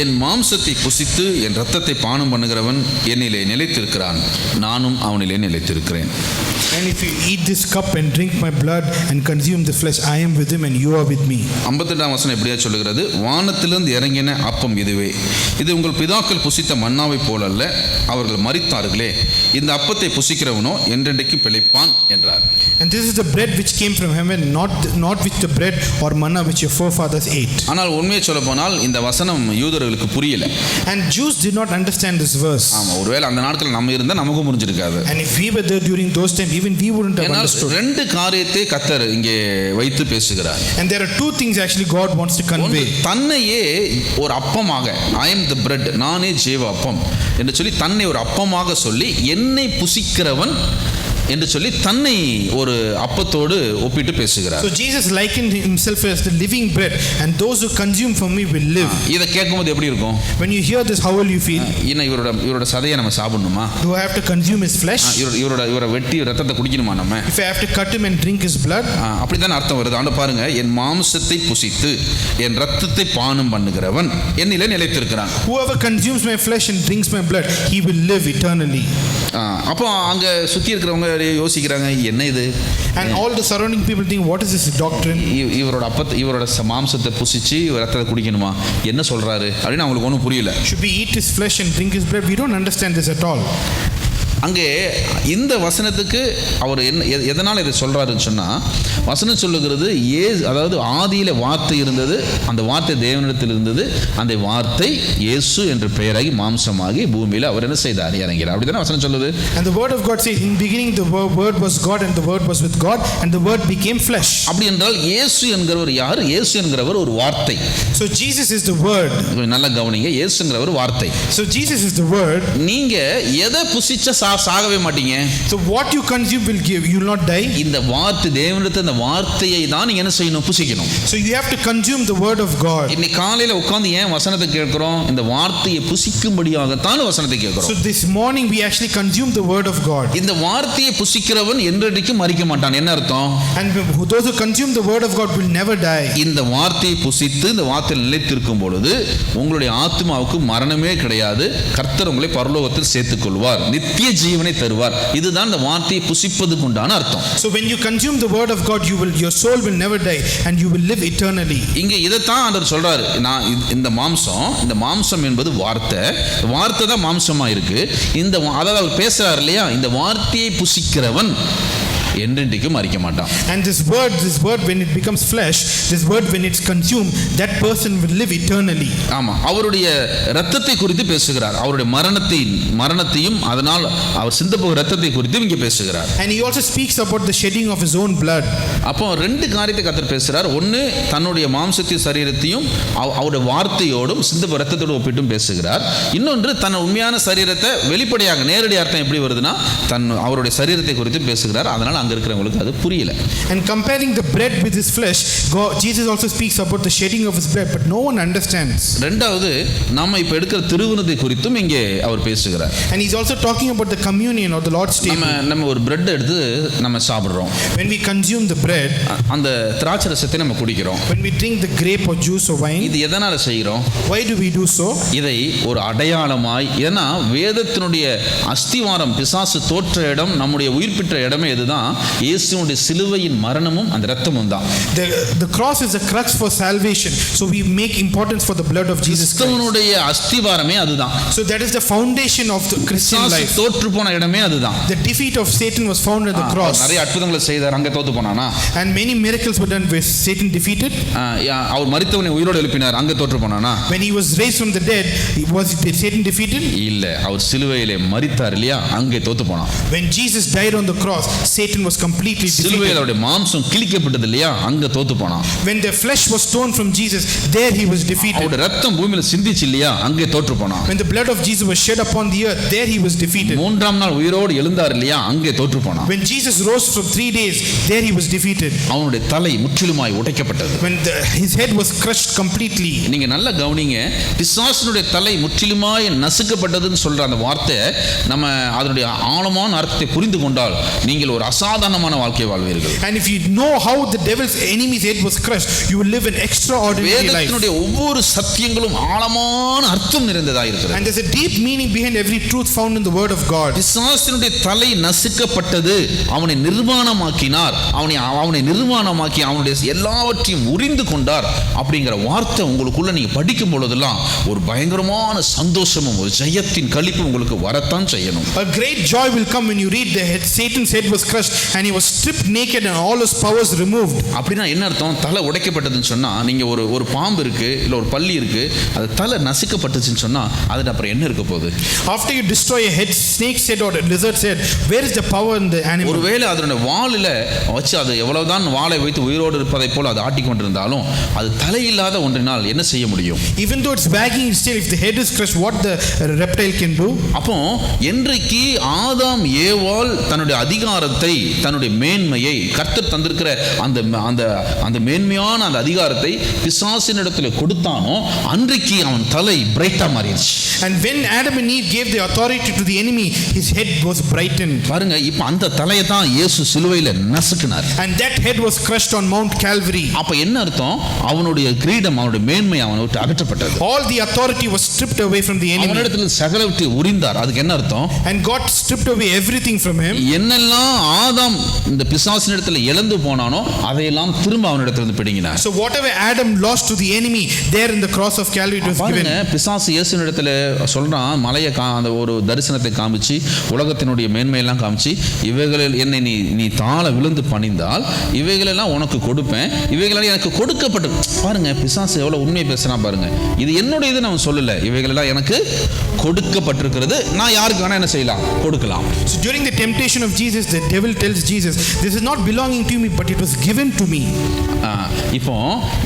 என் மாம்சத்தை புசித்து என் இரத்தத்தை பானம் பண்ணுகிறவன் என்னிலே நிலைத்திருக்கிறான். நானும் அவனிலே நிலைத்திருக்கிறேன். And if you eat this cup and drink my blood and consume the flesh, I am with him and you are with me. ஐம்பத்தெட்டாம் வசனம் எப்படியா சொல்லுகிறது? வானத்திலிருந்து இறங்கின அப்பம் இதுவே. இது உங்கள் பிதாக்கள் புசித்த மன்னாவை போலல்ல அவர்கள் மரித்தார்களே. இந்த அப்பத்தை புசிக்கிறவனோ என்றென்றைக்கு பிழைப்பான் என்றார். And this is the bread which came from heaven, not, not with the bread or manna which your forefathers ate. ஆனால் உண்மையை சொல்ல போனால் இந்த வசனம் யூதர்களுக்கு புரியல And Jews did not understand this verse. ஆமா ஒருவேளை அந்த நாட்கள் நம்ம இருந்தால் நமக்கும் புரிஞ்சிருக்காது And if we were there during those times, even we wouldn't have understood. ரெண்டு காரியத்தை கத்தர் இங்கே வைத்து பேசுகிறார் And there are two things actually God wants to convey. தன்னையே ஒரு அப்பமாக ஐ எம் த பிரெட் நானே ஜீவ அப்பம் என்று சொல்லி தன்னை ஒரு அப்பமாக சொல்லி என்னை புசிக்கிறவன் என்று சொல்லி தன்னை ஒரு அப்பத்தோடு ஒப்பிட்டு பேசுகிறார் So Jesus likened himself as the living bread, and those who consume from me will live. இதை கேட்கும்போது எப்படி இருக்கும் When you hear this, how will you feel? இன்னும் இவரோட இவரோட சதையை நம்ம சாப்பிடணுமா Do I have to consume his flesh? இவரோட இவரோட இவரை வெட்டி ரத்தத்தை குடிக்கணுமா நம்ம If I have to cut him and drink his blood? அப்படிதான் அர்த்தம் வருது ஆண்டு பாருங்க என் மாம்சத்தை புசித்து என் ரத்தத்தை பானம் பண்ணுகிறவன் என்னிலே நிலைத்திருக்கிறான் Whoever consumes my flesh and drinks my blood, he will live eternally. அப்போ அங்க சுத்தி இருக்கிறவங்க அப்படியே யோசிக்கிறாங்க என்ன இது And all the surrounding people think, what is this doctrine? இ- இவரோட அப்பத்தை இவரோட மாம்சத்தை புசிச்சு இவர் ரத்தத்தை குடிக்கணுமா என்ன சொல்றாரு அப்படின்னு அவங்களுக்கு ஒன்றும் புரியல Should we eat his flesh and drink his blood? We don't understand this at all. அங்கே இந்த வசனத்துக்கு அவர் என்ன எதனால் இதை சொல்றாருன்னு சொன்னா வசனம் சொல்லுகிறது ஏ அதாவது ஆதியில வார்த்தை இருந்தது அந்த வார்த்தை தேவனிடத்தில் இருந்தது அந்த வார்த்தை இயேசு என்று பெயராகி மாம்சமாகி பூமியில் அவர் என்ன செய்தார்? இறங்கிறார். அப்படிதானே வசனம் சொல்லுது? And the word of God says, in beginning the wo- word was God and the word was with God and the word became flesh. அப்படி என்றால் இயேசு என்கிறவர் யார்? இயேசு என்கிறவர் ஒரு வார்த்தை. So Jesus is the word. நல்லா கவனிங்க. இயேசுங்கிறவர் வார்த்தை. So Jesus is the word. நீங்க எதை புசிச்ச சா சாகவே மாட்டீங்க So what you consume will give. You will not die. இந்த வார்த்தை தேவனிடத்தை அந்த வார்த்தையை தான் நீங்க என்ன செய்யணும் புசிக்கணும் So you have to consume the word of God. இன்னைக்கு காலையில உட்கார்ந்து ஏன் வசனத்தை கேட்கிறோம் இந்த வார்த்தையை புசிக்கும்படியாகத்தான் வசனத்தை So கேட்கிறோம் this morning we actually consume the word of God. இந்த வார்த்தையை புசிக்கிறவன் என்றைக்கும் மறிக்க மாட்டான் என்ன அர்த்தம் And who- those who consume the word of God will never die. இந்த வார்த்தையை புசித்து இந்த வார்த்தையில் நிலைத்திருக்கும் பொழுது உங்களுடைய ஆத்மாவுக்கு மரணமே கிடையாது கர்த்தர் உங்களை பரலோகத்தில் சேர்த்துக் கொள்வார் நித்திய ஜீவனை தருவார். இதுதான் இந்த வார்த்தையை புசிப்பதுக்கு உண்டான அர்த்தம். So when you consume the word of God, you will your soul will never die and you will live eternally. இங்க இதைத்தான் ஆண்டவர் சொல்றாரு. நான் இது- இந்த மாம்சம் இந்த மாம்சம் என்பது வார்த்தை. வார்த்தை தான் மாம்சமா இருக்கு இந்த அதாவது அவர் பேசுறாரு இல்லையா? இந்த வார்த்தையை புசிக்கிறவன். என்றென்றைக்கும் மறிக்க மாட்டான். And this word, this word when it becomes flesh, this word when it's consumed, that person will live eternally. ஆமா அவருடைய ரத்தத்தை குறித்து பேசுகிறார். அவருடைய மரணத்தை மரணத்தையும் அதனால் அவர் சிந்த போகிற ரத்தத்தை குறித்தும் இங்கே பேசுகிறார். And he also speaks about the shedding of his own blood. அப்போ ரெண்டு காரியத்தை கத்தர் பேசுகிறார் ஒன்று தன்னுடைய மாம்சத்தையும் சரீரத்தையும் அவ- அவருடைய வார்த்தையோடும் சிந்த போகிற ரத்தத்தோடு ஒப்பிட்டும் பேசுகிறார். இன்னொன்று தன் உண்மையான சரீரத்தை வெளிப்படையாக நேரடி அர்த்தம் எப்படி வருதுன்னா தன் அவருடைய சரீரத்தை குறித்து பேசுகிறார். அதனால் அங்கே இருக்கிறவங்களுக்கு அது புரியல And comparing the bread with his flesh, God, Jesus also speaks about the shedding of his blood, but no one understands. ரெண்டாவது நம்ம இப்போ எடுக்கிற திருவுணத்தை குறித்தும் இங்கே அவர் பேசுகிறார் And he's also talking about the communion or the Lord's நம்ம table. நம்ம ஒரு பிரெட் எடுத்து நம்ம சாப்பிட்றோம் When we consume the bread, அந்த திராட்சை ரசத்தை நம்ம குடிக்கிறோம் when we drink the grape or juice or wine, இது எதனால் செய்கிறோம் why do we do so? இதை ஒரு அடையாளமாய் ஏன்னா வேதத்தினுடைய அஸ்திவாரம் பிசாசு தோற்ற இடம் நம்முடைய உயிர் பெற்ற இடமே இதுதான் இயேசுனுடைய சிலுவையின் மரணமும் அந்த ரத்தமும் தான் The, the cross is a crux for salvation, so we make importance for the blood of Jesus. கிறிஸ்தவனுடைய அஸ்திவாரமே அதுதான் So that is the foundation of the Christian life. தோற்று போன இடமே அதுதான் The defeat of Satan was found at the cross, நிறைய அற்புதங்களை செய்தார் அங்கே தோத்து போனானா and many miracles were done where Satan defeated. அவர் மரித்தவனை உயிரோடு எழுப்பினார் அங்கே தோற்று போனானா When he was raised from the dead, was Satan defeated? இல்ல அவர் சிலுவையிலே மரித்தார் இல்லையா அங்கே தோத்து போனான் When Jesus died on the cross, Satan was completely சிலுவையில். அவருடைய மாம்சம் கிழிக்கப்பட்டது இல்லையா அங்க தோத்து போனான் When the flesh was torn from Jesus, there he was defeated. அவருடைய ரத்தம் பூமியில சிந்திச்சு இல்லையா அங்கே தோற்று போனான் When the blood of Jesus was shed upon the earth, there he was defeated. மூன்றாம் நாள் உயிரோடு எழுந்தார் இல்லையா அங்கே தோற்று போனான் When Jesus rose from three days, there he was defeated. அவனுடைய தலை முற்றிலுமாய் உடைக்கப்பட்டது When the, his head was crushed completely. நீங்க நல்லா கவனிங்க பிசாசனுடைய தலை முற்றிலுமாய் நசுக்கப்பட்டதுன்னு சொல்ற அந்த வார்த்தை நம்ம அதனுடைய ஆழமான அர்த்தத்தை புரிந்து கொண்டால் நீங்கள் ஒரு அசா அசாதாரணமான வாழ்க்கை வாழ்வீர்கள். And if you know how the devil's enemy's head was crushed, you will live an extraordinary life. வேதத்தினுடைய ஒவ்வொரு சத்தியங்களும் ஆழமான அர்த்தம் நிறைந்ததா இருக்கிறது. And there's a deep meaning behind every truth found in the Word of God. பிசாசினுடைய தலை நசுக்கப்பட்டது. அவனை நிர்வாணமாக்கினார். அவனை அவனை நிர்வாணமாக்கி அவனுடைய எல்லாவற்றையும் உரிந்து கொண்டார். அப்படிங்கிற வார்த்தை உங்களுக்குள்ள நீங்க படிக்கும் பொழுதெல்லாம் ஒரு பயங்கரமான சந்தோஷமும் ஒரு ஜெயத்தின் களிப்பும் உங்களுக்கு வரத்தான் செய்யணும். A great joy will come when you read the head, Satan's head was crushed. And he was stripped naked and all his powers removed. அப்படின்னா என்ன அர்த்தம் தலை உடைக்கப்பட்டதுன்னு சொன்னா நீங்க ஒரு ஒரு பாம்பு இருக்கு இல்ல ஒரு பல்லி இருக்கு அது தலை நசுக்கப்பட்டுச்சுன்னு சொன்னா அதுல அப்புறம் என்ன இருக்க போகுது After you destroy a head, snake's head or a lizard's head, where is the power in the animal? ஒருவேளை அதனுடைய வாலில் வச்சு அது எவ்வளவுதான் வாளை வைத்து உயிரோடு இருப்பதை போல அது ஆட்டிக்கொண்டிருந்தாலும் அது தலையில்லாத ஒன்றினால் என்ன செய்ய முடியும் Even though it's wagging its tail, if the head is crushed, what the reptile can do? அப்போ என்றைக்கு ஆதாம் ஏவாள் தன்னுடைய அதிகாரத்தை தன்னுடைய மேன்மையை கர்த்தர் தந்திருக்கிற அந்த அந்த அந்த மேன்மையான அந்த அதிகாரத்தை பிசாசினிடத்தில் கொடுத்தானோ அன்றைக்கு அவன் தலை பிரைட்டா மாறிடுச்சு And when Adam and Eve gave the authority to the enemy, his head was brightened. பாருங்க இப்போ அந்த தலையை தான் இயேசு சிலுவையில் நசுக்கினார் And that head was crushed on Mount Calvary. அப்ப என்ன அர்த்தம் அவனுடைய கிரீடம் அவனுடைய மேன்மை அவனை விட்டு அகற்றப்பட்டது All the authority was stripped away from the enemy. அவனிடத்தில் சகலவற்றை உரிந்தார் அதுக்கு என்ன அர்த்தம் And God stripped away everything from him. என்னெல்லாம் ஆதாம் இந்த பிசாசினிடத்தில் இழந்து போனானோ அதையெல்லாம் திரும்ப அவனிடத்திலிருந்து பிடுங்கினார். So whatever Adam lost to the enemy, there in the cross of Calvary it was given. பிசாசு இயேசுனிடத்தில் சொல்றான் மலையை கா அந்த ஒரு தரிசனத்தை காமிச்சு உலகத்தினுடைய மேன்மையெல்லாம் காமிச்சு இவைகளில் என்னை நீ நீ தாழ விழுந்து பணிந்தால் இவைகளெல்லாம் உனக்கு கொடுப்பேன் இவைகளெல்லாம் எனக்கு கொடுக்கப்பட்டு பாருங்க பிசாசு எவ்வளவு உண்மையை பேசுறான் பாருங்க. இது என்னுடைய இது நான் சொல்லல. இவைகளெல்லாம் எனக்கு கொடுக்கப்பட்டிருக்கிறது. நான் யாருக்கு வேணா என்ன செய்யலாம்? கொடுக்கலாம். So during the temptation of Jesus, the devil tells Jesus, This is not belonging to me, but it was given to me. ஆ, இப்போ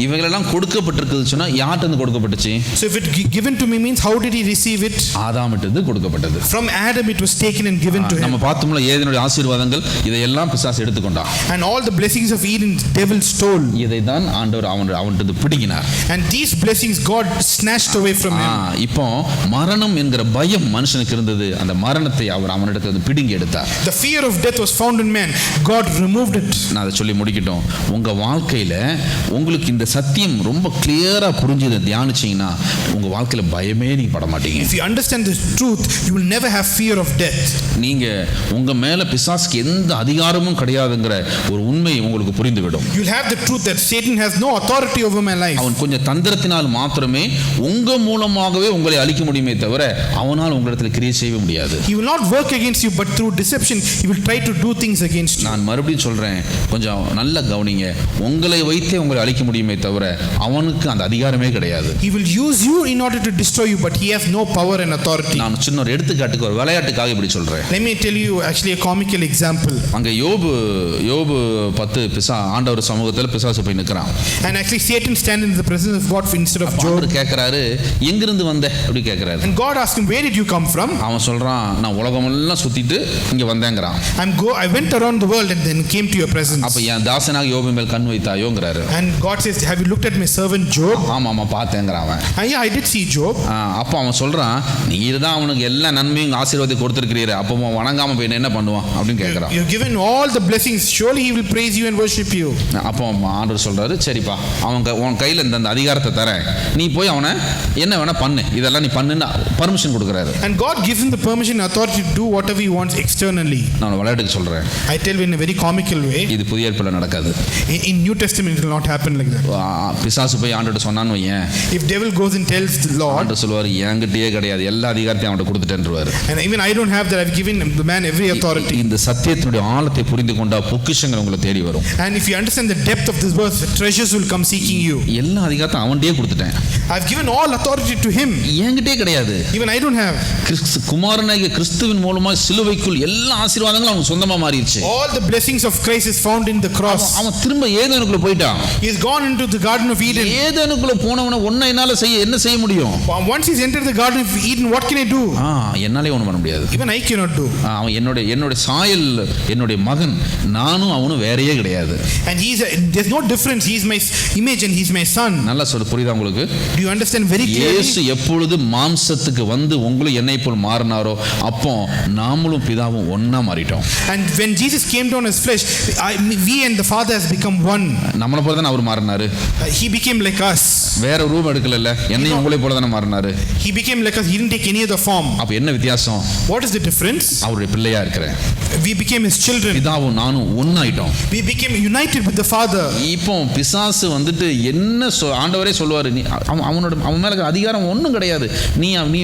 இவைகளெல்லாம் கொடுக்கப்பட்டிருக்குது சொன்னா யார்கிட்ட இருந்து கொடுக்கப்பட்டுச்சு So if it gi- given to me means, how did he receive it? ஆதாமிட்டு கொடுக்கப்பட்டது From Adam it was taken and given to him. நம்ம பார்த்தோம்ல ஏதனுடைய ஆசீர்வாதங்கள் இதையெல்லாம் பிசாசு எடுத்துக்கொண்டான் And all the blessings of Eden, devil stole. இதை தான் ஆண்டவர் அவன் அவன்கிட்ட பிடுங்கினார் And these blessings God snatched away from ah, him. இப்போ மரணம் என்கிற பயம் மனுஷனுக்கு இருந்தது அந்த மரணத்தை அவர் அவனிடத்துல பிடுங்கி எடுத்தார் The fear of death was found in man. God removed it. நான் அதை சொல்லி முடிக்கட்டும் உங்க வாழ்க்கையில உங்களுக்கு இந்த சத்தியம் ரொம்ப கிளியரா புரிஞ்சு இதை தியானிச்சீங்கன்னா உங்க வாழ்க்கையில பயமே நீங்க பட மாட்டீங்க If you understand this truth, you will never have fear of death. நீங்க உங்க மேல பிசாசுக்கு எந்த அதிகாரமும் கிடையாதுங்கிற ஒரு உண்மை உங்களுக்கு புரிந்துவிடும் You'll have the truth that Satan has no authority over my life. அவன் கொஞ்சம் தந்திரத்தினால் மாத்திரமே உங்க மூலமாகவே உங்களை அழிக்க முடியுமே தவிர அவனால் உங்களிடத்தில் கிரியை செய்ய முடியாது He will not work against you, but through deception, he will try to do things against you. நான் மறுபடியும் சொல்றேன் கொஞ்சம் நல்ல கவனிங்க உங்களை வைத்தே உங்களை அழிக்க முடியுமே தவிர அவனுக்கு அந்த அதிகாரமே கிடையாது He will use you in order to destroy you, but he has no power and authority. நான் சின்ன ஒரு எடுத்துக்காட்டுக்கு ஒரு விளையாட்டுக்காக இப்படி சொல்றேன் Let me tell you actually a comical example. அங்க யோபு யோபு பத்து பிசா ஆண்டவர் சமூகத்தில் பிசாசு போய் நிற்கிறான் And actually, Satan stands in the presence of God instead of Job. ஆண்டவர் கேட்கிறாரு எங்கிருந்து வந்த அப்படி கேட்கிறாரு And God asked him, Where did you come from? அவன் சொல்றான் நான் உலகமெல்லாம் சுத்திட்டு இங்க வந்தேங்கிறான் I'm go. I went around the world and then came to your presence. அப்ப என் தாசனாக யோபு மேல் கண் வைத்தாயோங்கிறாரு And God says, Have you looked at my servant Job? ஆமா ஆமா பார்த்தேங்கிறான் அவன் Ah, yeah, I did see Job. அப்போ அவன் சொல்றான் நீர் தான் அவனுக்கு எல்லா நன்மையும் ஆசீர்வாதத்தை கொடுத்துருக்கிறீர் அப்போ அவன் வணங்காம போய் என்ன பண்ணுவான் அப்படின்னு கேட்குறான் You've given all the blessings. Surely he will praise you and worship you. அப்போ ஆண்டவர் சொல்றாரு சரிப்பா அவன் க- உன் கையில் இந்த அதிகாரத்தை தரேன் நீ போய் அவனை என்ன வேணா பண்ணு இதெல்லாம் நீ பண்ணுன்னு பர்மிஷன் கொடுக்குறாரு And God gives him the permission authority to do whatever he wants externally. நான் விளையாட்டுக்கு சொல்றேன் I tell you in a very comical way. இது புதிய ஏற்பாடுல நடக்காது In, in New Testament, it will not happen like that. ஆ, பிசாசு போய் ஆண்டோட சொன்னான்னு வையேன் If devil goes and tells the Lord, ஆண்டவர் சொல்லுவார் என்கிட்டயே கிடையாது எல்லா அதிகாரத்தையும் அவன்கிட்ட கொடுத்துட்டேன்ருவார் and even I don't have that, I've given the man every authority. இந்த சத்தியத்தினுடைய ஆழத்தை புரிந்து கொண்டா பொக்கிஷங்கள் உங்களை தேடி வரும் And if you understand the depth of this verse, treasures will come seeking you. எல்லா அதிகாரத்தையும் அவன்கிட்டயே கொடுத்துட்டேன் I've given all authority to him. என்கிட்டயே கிடையாது Even I don't have. கிறிஸ்து குமாரனாகிய கிறிஸ்துவின் மூலமா சிலுவைக்குள் எல்லா ஆசீர்வாதங்களும் அவனுக்கு சொந்தமா மாறிடுச்சு All the blessings of Christ is found in the cross. அவன் திரும்ப ஏதேனுக்குள்ள போயிட்டான் He's gone into the Garden of Eden. ஏதேனுக்குள்ள போனவன ஒன்ன என்னால செய்ய என்ன செய்ய முடியும் Once he's entered the Garden of Eden, what can I do? ஆ என்னாலே ஒண்ணும் பண்ண முடியாது Even I cannot do. அவன் என்னுடைய என்னுடைய சாயல் என்னுடைய மகன் நானும் அவனும் வேறையே கிடையாது And he's a, there's no difference. He's my s- image and he's my son. நல்லா சொல்லு புரியுதா உங்களுக்கு Do you understand very இயேசு clearly? எப்பொழுது மாம்சத்துக்கு வந்து உங்களும் என்னை போல் மாறினாரோ அப்போ நாமளும் பிதாவும் ஒண்ணா மாறிட்டோம் And when when Jesus came down as flesh, I, we and the Father has become one. நம்மளை போல தானே அவர் மாறினாரு Uh, he became like us. வேற ரூபம் எடுக்கல என்னையும் உங்களை போல தானே மாறினாரு He became like us. He didn't take any other form. அப்ப என்ன வித்தியாசம் What is the difference? அவருடைய பிள்ளையா இருக்கிறேன் We became his children. பிதாவும் நானும் ஒன்னாயிட்டோம் We became united with the Father. இப்போ பிசாசு வந்துட்டு என்ன ஆண்டவரே சொல்லுவாரு நீ அவன் அவனோட அவன் மேல அதிகாரம் ஒன்றும் கிடையாது நீ நீ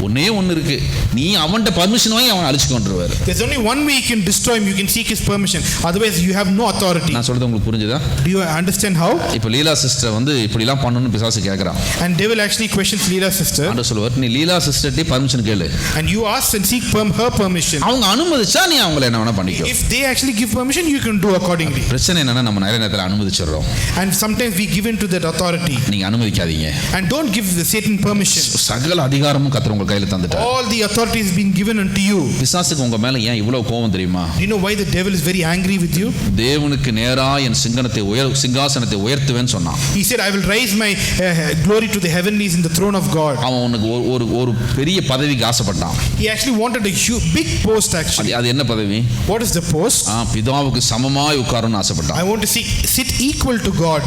ஒன்னே ஒன்று இருக்கு நீ அவன்கிட்ட பர்மிஷன் வாங்கி அவனை அழிச்சு கொண்டுருவாரு There's only one way you can destroy him. You can seek his permission. Otherwise, you have no authority. நான் சொல்றது உங்களுக்கு புரிஞ்சுதா Do you understand how? இப்போ லீலா சிஸ்டர் வந்து இப்படிலாம் பண்ணணும்னு பிசாசு கேட்குறான் And devil actually questions Leela's sister. ஆண்டவர் சொல்லுவார் நீ லீலா சிஸ்டர்ட்டே பர்மிஷன் கேளு And you ask and seek perm- her permission. அவங்க அனுமதிச்சா நீ அவங்கள என்ன வேணா பண்ணிக்கோ If they actually give permission, you can do accordingly. பிரச்சனை என்னன்னா நம்ம நிறைய நேரத்தில் அனுமதிச்சிடுறோம் And sometimes we give in to that authority. நீங்க அனுமதிக்காதீங்க And don't give the Satan permission. சகல அதிகாரமும் கத்தர் கையில தந்துட்டார் All the authority is being given unto you. பிசாசுக்கு உங்க மேல ஏன் இவ்வளவு கோபம் தெரியுமா Do you know why the devil is very angry with you? தேவனுக்கு நேரா என் சிங்கனத்தை உயர் சிங்காசனத்தை உயர்த்துவேன்னு சொன்னான் He said, I will raise my uh, glory to the heavenlies in the throne of God. அவன் உனக்கு ஒரு ஒரு பெரிய பதவிக்கு ஆசைப்பட்டான் He actually wanted a huge, big post actually. அது என்ன பதவி What is the post? ஆ பிதாவுக்கு சமமாய் உட்காருன்னு ஆசைப்பட்டான் I want to see, sit equal to God.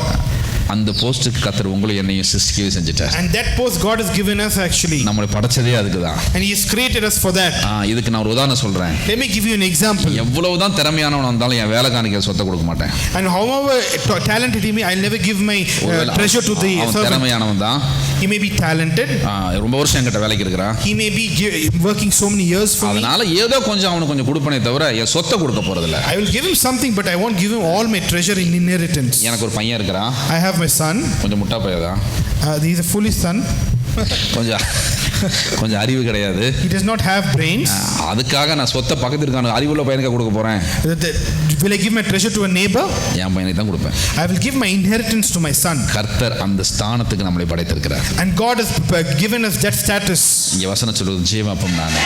அந்த போஸ்ட்டுக்கு கத்தர் உங்களை என்னையும் சிருஷ்டிக்கவே செஞ்சுட்டார் And that post God has given us actually. நம்மளை படைச்சதே அதுக்கு தான் And He has created us for that. இதுக்கு நான் ஒரு உதாரணம் சொல்றேன் Let me give you an example. எவ்வளவுதான் திறமையானவன் வந்தாலும் என் வேலைக்காரனுக்கு சொத்தை கொடுக்க மாட்டேன் And however t- talented he may, I'll never give my uh, ஒருவேளை treasure to the அவன் servant. திறமையானவன் தான் He may be talented. ஆ, ரொம்ப வருஷம் என்கிட்ட வேலைக்கு இருக்கிறான் He may be gi- working so many years for me. அதனால ஏதோ கொஞ்சம் அவனுக்கு கொஞ்சம் கொடுப்பனே தவிர என் சொத்தை கொடுக்க போறதில்ல I will give him something, but I won't give him all my treasure in inheritance. எனக்கு ஒரு பையன் இருக்கிறான் I have my son. கொஞ்சம் முட்டா பையதான் Uh, he's a foolish son. கொஞ்சம் கொஞ்சம் அறிவு கிடையாது He does not have brains. அதுக்காக நான் சொத்தை பக்கத்து இருக்கான அறிவுள்ள பையனுக்கு கொடுக்க போறேன் Uh, Will I give my treasure to a neighbor? என் பையனுக்கு தான் கொடுப்பேன் I will give my inheritance to my son. கர்த்தர் அந்த ஸ்தானத்துக்கு நம்மளை படைத்திருக்கிறார் And God has uh, given us that status. இங்க வசனம் சொல்றது ஜீவப்பம் நானே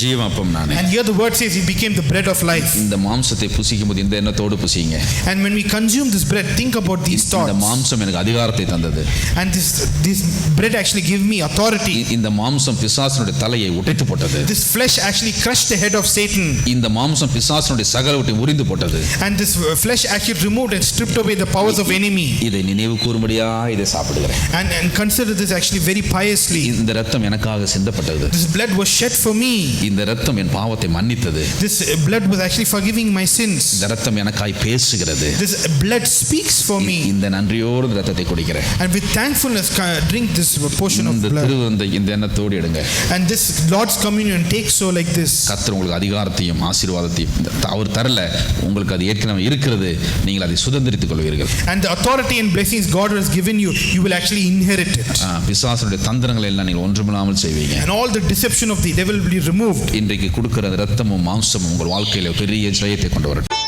ஜீவப்பம் நானே And here the word says he became the bread of life. இந்த மாம்சத்தை புசிக்கும் போது இந்த எண்ணத்தோடு புசிங்க And when we consume this bread, think about these இந்த thoughts. மாம்சம் எனக்கு அதிகாரத்தை தந்தது And this this bread actually gave me authority. இ- இந்த மாம்சம் பிசாசனுடைய தலையை உடைத்து போட்டது This flesh actually crushed the head of Satan. இந்த மாம்சம் பிசாசனுடைய சகலவற்றை உரிந்து போட்டது And this uh, flesh actually removed and stripped away the powers of enemy. இதை நினைவு கூறும்படியா இதை சாப்பிடுகிறேன் And, and consider this actually very piously. இந்த ரத்தம் எனக்காக சிந்தப்பட்டது This blood was shed for me. இந்த ரத்தம் என் பாவத்தை மன்னித்தது This uh, blood was actually forgiving my sins. இந்த ரத்தம் எனக்காய் பேசுகிறது This blood speaks for me. இந்த நன்றியோடு இந்த ரத்தத்தை குடிக்கிறேன் And with thankfulness, drink this portion of இந்த blood. திருவிருந்தை இந்த எண்ணத்தோடு எடுங்க And this Lord's communion, take so like this. கர்த்தர் உங்களுக்கு அதிகாரத்தையும் ஆசீர்வாதத்தையும் இந்த- அவர் தரல உங்களுக்கு அது ஏற்கனவே இருக்கிறது நீங்கள் அதை சுதந்திரித்துக் கொள்வீர்கள் And the authority and blessings God has given you, you will actually inherit it. ஆ, பிசாசனுடைய தந்திரங்களை எல்லாம் நீங்கள் ஒன்றுமில்லாமல் செய்வீங்க And all the deception of the devil will be removed. இன்றைக்கு கொடுக்கிற ரத்தமும் மாம்சமும் உங்கள் வாழ்க்கையில் பெரிய ஜெயத்தை கொண்டு வரட்டும்.